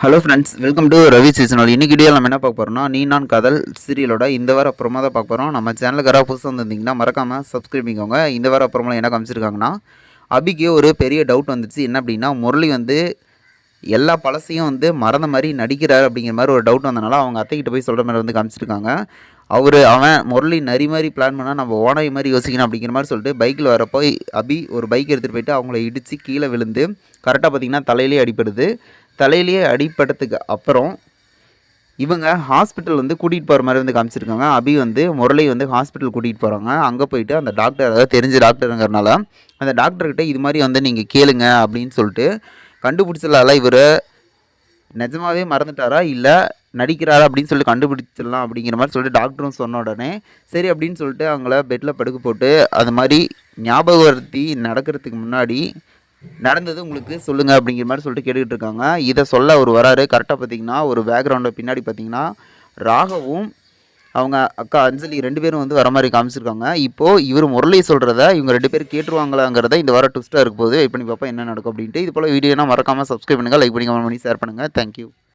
Hello friends welcome to Ravi seasonal இன்னைக்கு video நம்ம என்ன பார்க்க போகிறோம்னா நீ நான் கதல் சீரியலோட இந்த வாரம் அப்புறமா தான் பார்க்க போகிறோம் நம்ம சேனலுக்கு யாராவது புதுசாக வந்திருந்தீங்கன்னா மறக்காமல் சப்ஸ்கிரைப் பண்ணிக்கோங்க. இந்த வாரம் அப்புறமா என்ன காமிச்சிருக்காங்கன்னா அபிக்கு ஒரு பெரிய டவுட் வந்துச்சு. என்ன அப்படின்னா முரளி வந்து எல்லா பழசையும் வந்து மறந்த மாதிரி நடிக்கிறார் அப்படிங்கிற மாதிரி ஒரு டவுட் வந்தனால அவங்க அத்தைக்கிட்ட போய் சொல்கிற மாதிரி வந்து காமிச்சிருக்காங்க. அவர் அவன் முரளி நரி மாதிரி பிளான் பண்ணால் நம்ம ஓனாய் மாதிரி யோசிக்கணும் அப்படிங்கிற மாதிரி சொல்லிட்டு பைக்கில் வரப்போ அபி ஒரு பைக் எடுத்துகிட்டு போயிட்டு அவங்கள இடித்து கீழே விழுந்து கரெக்டாக பார்த்திங்கன்னா தலையிலே அடிப்படுது தலையிலேயே அடிப்பட்டதுக்கு அப்புறம் இவங்க ஹாஸ்பிட்டல் வந்து கூட்டிகிட்டு போகிற மாதிரி வந்து காமிச்சிருக்காங்க. அபி வந்து முரளி வந்து ஹாஸ்பிட்டல் கூட்டிகிட்டு போகிறாங்க அங்கே போயிட்டு அந்த டாக்டர் அதாவது தெரிஞ்ச டாக்டருங்கிறனால அந்த டாக்டர்கிட்ட இது மாதிரி வந்து நீங்கள் கேளுங்க அப்படின்னு சொல்லிட்டு கண்டுபிடிச்சலால இவர்? நிஜமாவே மறந்துட்டாரா? இல்லை நடிக்கிறாரா அப்படின்னு சொல்லி கண்டுபிடிச்சிடலாம் அப்படிங்கிற மாதிரி சொல்லிட்டு டாக்டரும் சொன்ன உடனே சரி அப்படின்னு சொல்லிட்டு அவங்கள பெட்டில் படுக்க போட்டு அது மாதிரி ஞாபகப்படுத்தி நடக்கிறதுக்கு முன்னாடி நடந்தது உங்களுக்கு சொல்லுங்கள் அப்படிங்கிற மாதிரி சொல்லிட்டு கேட்டுக்கிட்டு இருக்காங்க. இதை சொல்ல அவர் வராரு. கரெக்டாக பார்த்தீங்கன்னா ஒரு பேக்ரவுண்டை பின்னாடி பார்த்தீங்கன்னா ராகவும் அவங்க அக்கா அஞ்சலி ரெண்டு பேரும் வந்து வர மாதிரி காமிச்சிருக்காங்க. இப்போது இவர் முரளி சொல்கிறத இவங்க ரெண்டு பேரும் கேட்டுருவாங்களாங்கிறத இந்த வாரம் ட்விஸ்ட்டாக இருக்க போது வெயிட் பண்ணி பார்ப்போம் என்ன நடக்கும் அப்படின்ட்டு. இது போல் வீடியோனா மறக்காமல் சப்ஸ்கிரைப் பண்ணுங்கள் லைக் பண்ணி கமெண்ட் பண்ணி ஷேர் பண்ணுங்கள் தேங்க்யூ